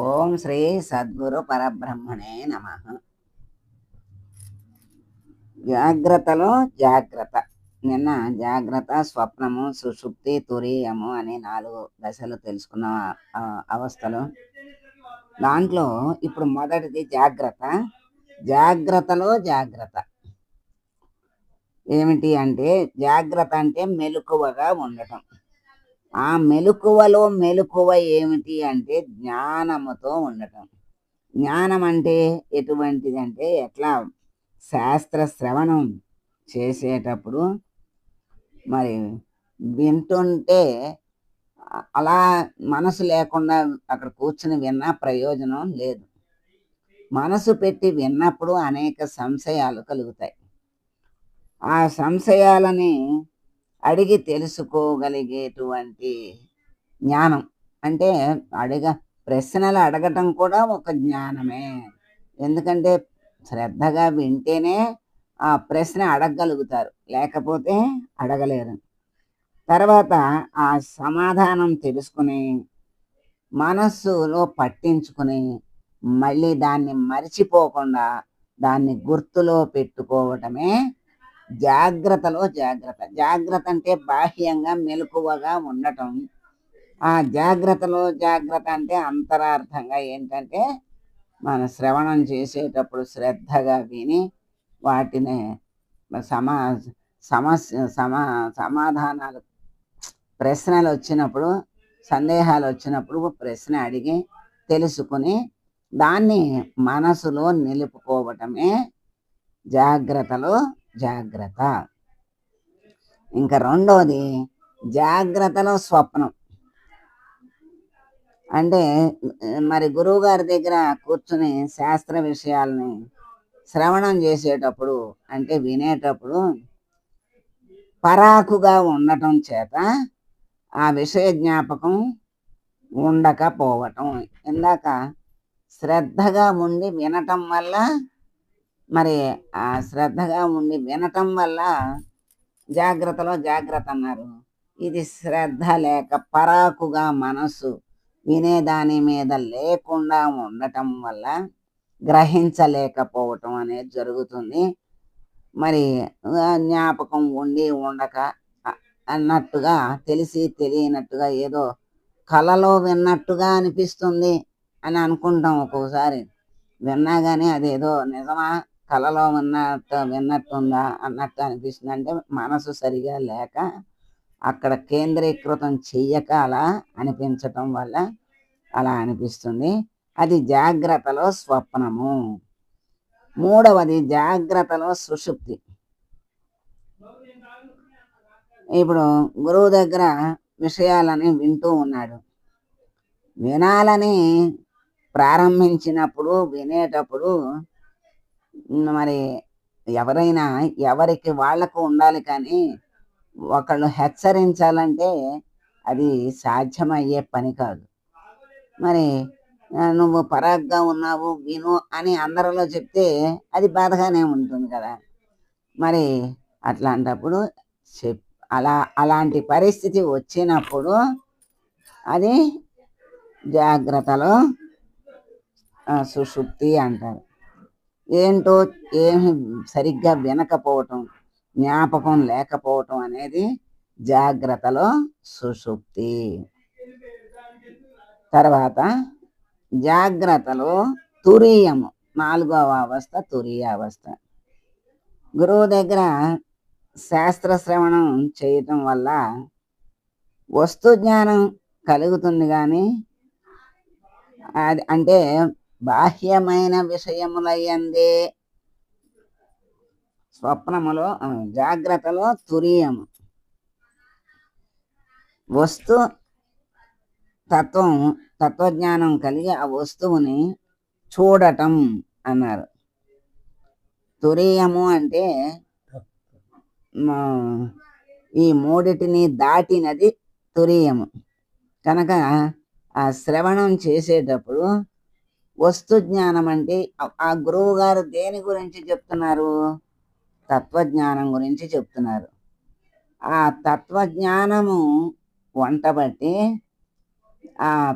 ఓం శ్రీ సద్గురు పరబ్రహ్మణే నమ. జాగ్రత్తలో జాగ్రత్త. నిన్న జాగ్రత్త స్వప్నము సుషుప్తి తురీయము అనే నాలుగు దశలు తెలుసుకున్న అవస్థలు. దాంట్లో ఇప్పుడు మొదటిది జాగ్రత్త. జాగ్రత్తలో జాగ్రత్త. ఏమిటి అంటే జాగ్రత్త అంటే మెలకువగా ఉండటం. ఆ మెలకువలో మెలకువ ఏమిటి అంటే జ్ఞానముతో ఉండటం. జ్ఞానం అంటే ఎటువంటిది అంటే ఎట్లా? శాస్త్ర శ్రవణం చేసేటప్పుడు మరి వింటుంటే అలా మనసు లేకుండా అక్కడ కూర్చుని విన్నా ప్రయోజనం లేదు. మనసు పెట్టి విన్నప్పుడు అనేక సంశయాలు కలుగుతాయి. ఆ సంశయాలని అడిగి తెలుసుకోగలిగేటువంటి జ్ఞానం. అంటే అడిగ ప్రశ్నలు అడగటం కూడా ఒక జ్ఞానమే. ఎందుకంటే శ్రద్ధగా వింటేనే ఆ ప్రశ్న అడగగలుగుతారు. లేకపోతే అడగలేరు. తర్వాత ఆ సమాధానం తెలుసుకుని మనస్సులో పట్టించుకుని మళ్ళీ దాన్ని మరిచిపోకుండా దాన్ని గుర్తులో పెట్టుకోవటమే జాగ్రత్తలో జాగ్రత్త. జాగ్రత్త అంటే బాహ్యంగా మెలకువగా ఉండటం. ఆ జాగ్రత్తలో జాగ్రత్త అంటే అంతరార్థంగా ఏంటంటే మన శ్రవణం చేసేటప్పుడు శ్రద్ధగా విని వాటిని సమా సమస్య సమా సమాధానాలు ప్రశ్నలు వచ్చినప్పుడు సందేహాలు వచ్చినప్పుడు ప్రశ్న అడిగి తెలుసుకుని దాన్ని మనసులో నిలుపుకోవటమే జాగ్రత్తలో. జాగ్రత్త. ఇంకా రెండవది జాగ్రత్తలో స్వప్నం. అంటే మరి గురువు గారి దగ్గర కూర్చుని శాస్త్ర విషయాల్ని శ్రవణం చేసేటప్పుడు అంటే వినేటప్పుడు పరాకుగా ఉండటం చేత ఆ విషయ జ్ఞాపకం ఉండకపోవటం. ఇందాక శ్రద్ధగా ఉండి వినటం వల్ల మరి ఆ శ్రద్ధగా ఉండి వినటం వల్ల జాగ్రత్తలో జాగ్రత్త అన్నారు. ఇది శ్రద్ధ లేక పరాకుగా మనసు వినేదాని మీద లేకుండా ఉండటం వల్ల గ్రహించలేకపోవటం అనేది జరుగుతుంది. మరి జ్ఞాపకం ఉండి ఉండక అన్నట్టుగా తెలిసి తెలియనట్టుగా ఏదో కలలో విన్నట్టుగా అనిపిస్తుంది అని అనుకుంటాం ఒక్కోసారి. విన్నా కానీ అదేదో నిజమా? కలలో విన్నట్టు విన్నట్టుందా అన్నట్టు అనిపిస్తుంది. అంటే మనసు సరిగా లేక అక్కడ కేంద్రీకృతం చెయ్యక అలా అనిపించటం వల్ల అలా అనిపిస్తుంది. అది జాగ్రత్తలో స్వప్నము. మూడవది జాగ్రత్తలో సుషుప్తి. ఇప్పుడు గురువు దగ్గర విషయాలని వింటూ ఉన్నాడు. వినాలని ప్రారంభించినప్పుడు వినేటప్పుడు మరి ఎవరైనా ఎవరికి వాళ్ళకు ఉండాలి కానీ ఒకళ్ళు హెచ్చరించాలంటే అది సాధ్యమయ్యే పని కాదు. మరి నువ్వు పరాగ్గా ఉన్నావు విను అని అందరిలో చెప్తే అది బాధగానే ఉంటుంది కదా. మరి అట్లాంటప్పుడు చెప్ అలా అలాంటి పరిస్థితి వచ్చినప్పుడు అది జాగ్రత్తలో సుషుప్తి అంటారు. ఏంటో ఏమి సరిగ్గా వినకపోవటం జ్ఞాపకం లేకపోవటం అనేది జాగ్రత్తలో సుషుప్తి. తర్వాత జాగ్రత్తలో తురీయము నాలుగవ అవస్థ తురీయ అవస్థ గురువు దగ్గర శాస్త్ర శ్రవణం చేయటం వల్ల వస్తు జ్ఞానం కలుగుతుంది కానీ అది అంటే బాహ్యమైన విషయములయ్యందే స్వప్నములో జాగ్రత్తలో తురీయము. వస్తు తత్వం తత్వజ్ఞానం కలిగి ఆ వస్తువుని చూడటం అన్నారు. తురీయము అంటే మా- ఈ మూడిటిని దాటినది తురీయము. కనుక ఆ శ్రవణం చేసేటప్పుడు వస్తు జ్ఞానం అంటే ఆ- గురువు గారు దేని గురించి చెప్తున్నారు? తత్వజ్ఞానం గురించి చెప్తున్నారు. ఆ తత్వజ్ఞానము వంట బట్టి ఆ,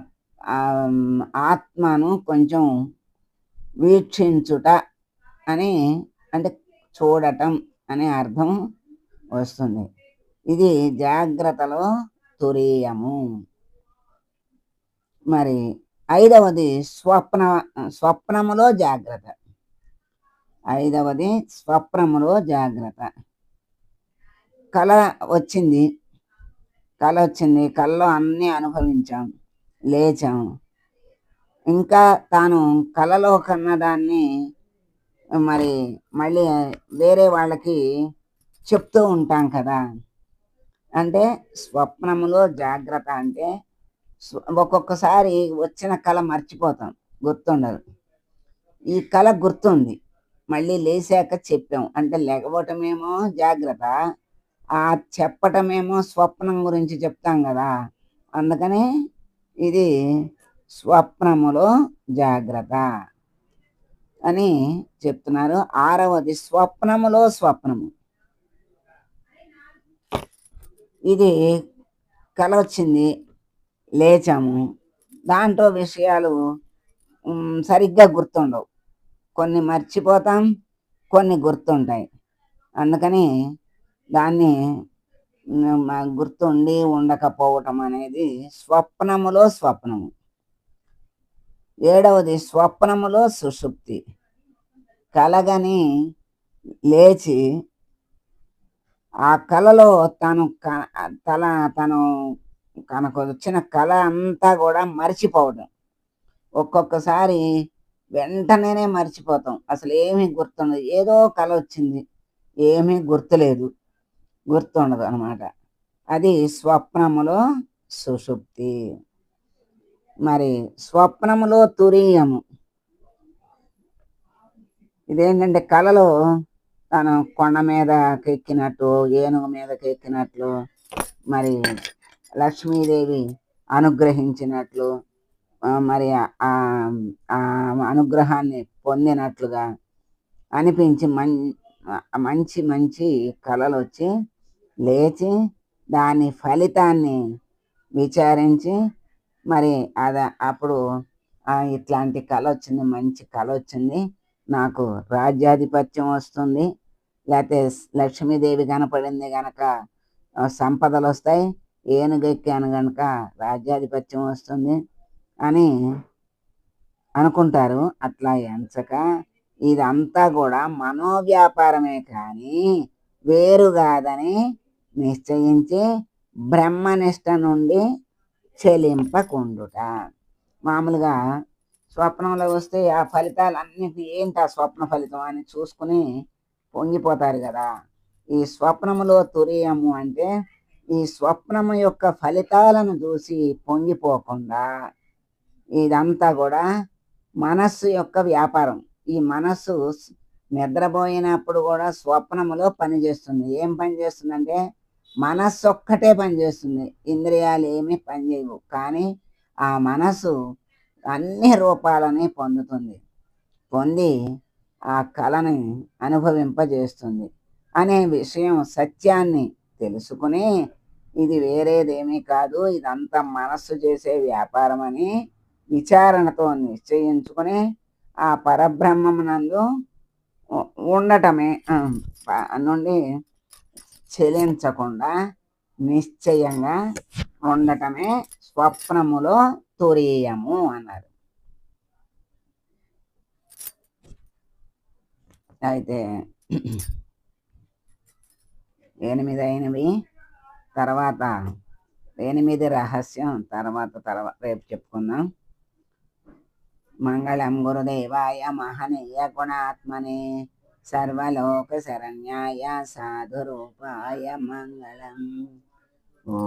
ఆత్మను కొంచెం వీక్షించుట అని అంటే చూడటం అనే అర్థం వస్తుంది. ఇది జాగ్రత్తలో తురీయము. మరి ఐదవది స్వప్న స్వప్నములో జాగ్రత్త. ఐదవది స్వప్నములో జాగ్రత్త. కళ వచ్చింది. కళ వచ్చింది. కళ్ళలో అన్నీ అనుభవించాం. లేచాం. ఇంకా తాను కళలో కన్న దాన్ని మరి మళ్ళీ వేరే వాళ్ళకి చెప్తూ ఉంటాం కదా. అంటే స్వప్నములో జాగ్రత్త అంటే ఒక్కొక్కసారి వచ్చిన కళ మర్చిపోతాం. గుర్తుండదు. ఈ కళ గుర్తుంది. మళ్ళీ లేచాక చెప్పాం. అంటే లేకపోవటమేమో జాగ్రత్త. ఆ చెప్పటమేమో స్వప్నం గురించి చెప్తాం కదా. అందుకని ఇది స్వప్నములో జాగ్రత్త అని చెప్తున్నారు. ఆరవది స్వప్నములో స్వప్నము. ఇది కల వచ్చింది. లేచాము. దాంట్లో విషయాలు సరిగ్గా గుర్తుండవు. కొన్ని మర్చిపోతాం కొన్ని గుర్తుంటాయి. అందుకని దాన్ని గుర్తుండి ఉండకపోవటం అనేది స్వప్నములో స్వప్నము. ఏడవది స్వప్నములో సుషుప్తి. కలగని లేచి ఆ కలలో తను క- తల తను తనకు వచ్చిన కళ అంతా కూడా మర్చిపోవడం ఒక్కొక్కసారి వెంటనే మర్చిపోతాం. అసలు ఏమీ గుర్తుండదు. ఏదో కళ వచ్చింది. ఏమీ గుర్తులేదు. గుర్తుండదు అనమాట అది స్వప్నములో సుషుప్తి. మరి స్వప్నములో తురీయము. ఇదేంటంటే కళలో తను కొండ మీదకి ఎక్కినట్టు ఏనుగు మీదకి ఎక్కినట్లు మరి లక్ష్మీదేవి అనుగ్రహించినట్లు మరి ఆ అనుగ్రహాన్ని పొందినట్లుగా అనిపించి మం మంచి మంచి కళలు వచ్చి లేచి దాని ఫలితాన్ని విచారించి మరి అది అప్పుడు ఇట్లాంటి కళ వచ్చింది మంచి కళ వచ్చింది నాకు రాజ్యాధిపత్యం వస్తుంది. లేకపోతే లక్ష్మీదేవి కనపడింది కనుక సంపదలు వస్తాయి ఏనుగెక్కాను గనక రాజ్యాధిపత్యం వస్తుంది అని అనుకుంటారు. అట్లా ఎంచక ఇదంతా కూడా మనోవ్యాపారమే కానీ వేరు కాదని నిశ్చయించి బ్రహ్మనిష్ట నుండి చెలింపకుండుట. మామూలుగా స్వప్నంలో వస్తే ఆ ఫలితాలు అన్నిటి ఏంటి ఆ స్వప్న ఫలితం అని చూసుకుని పొంగిపోతారు కదా. ఈ స్వప్నములో తురియము అంటే ఈ స్వప్నము యొక్క ఫలితాలను చూసి పొంగిపోకుండా ఇదంతా కూడా మనస్సు యొక్క వ్యాపారం. ఈ మనస్సు నిద్రపోయినప్పుడు కూడా స్వప్నములో పనిచేస్తుంది ఏం పని చేస్తుందంటే మనస్సు ఒక్కటే పనిచేస్తుంది ఇంద్రియాలు ఏమీ పనిచేయవు కానీ ఆ మనసు అన్ని రూపాలని పొందుతుంది. పొంది ఆ కళని అనుభవింపజేస్తుంది. అనే విషయం సత్యాన్ని తెలుసుకుని ఇది వేరేదేమీ కాదు ఇదంతా మనస్సు చేసే వ్యాపారం అని విచారణతో నిశ్చయించుకుని ఆ పరబ్రహ్మమునందు ఉండటమే నుండి చెలించకుండా నిశ్చయంగా ఉండటమే స్వప్నములో తురీయము అన్నారు. అయితే ఎనిమిది అయినవి. తర్వాత ఎనిమిది రహస్యం? తర్వాత తర్వాత రేపు చెప్పుకుందాం. మంగళం గురుదేవాయ మహనీయ గుణాత్మనే సర్వలోక శరణ్యాయ సాధురూపాయ మంగళం. ఓ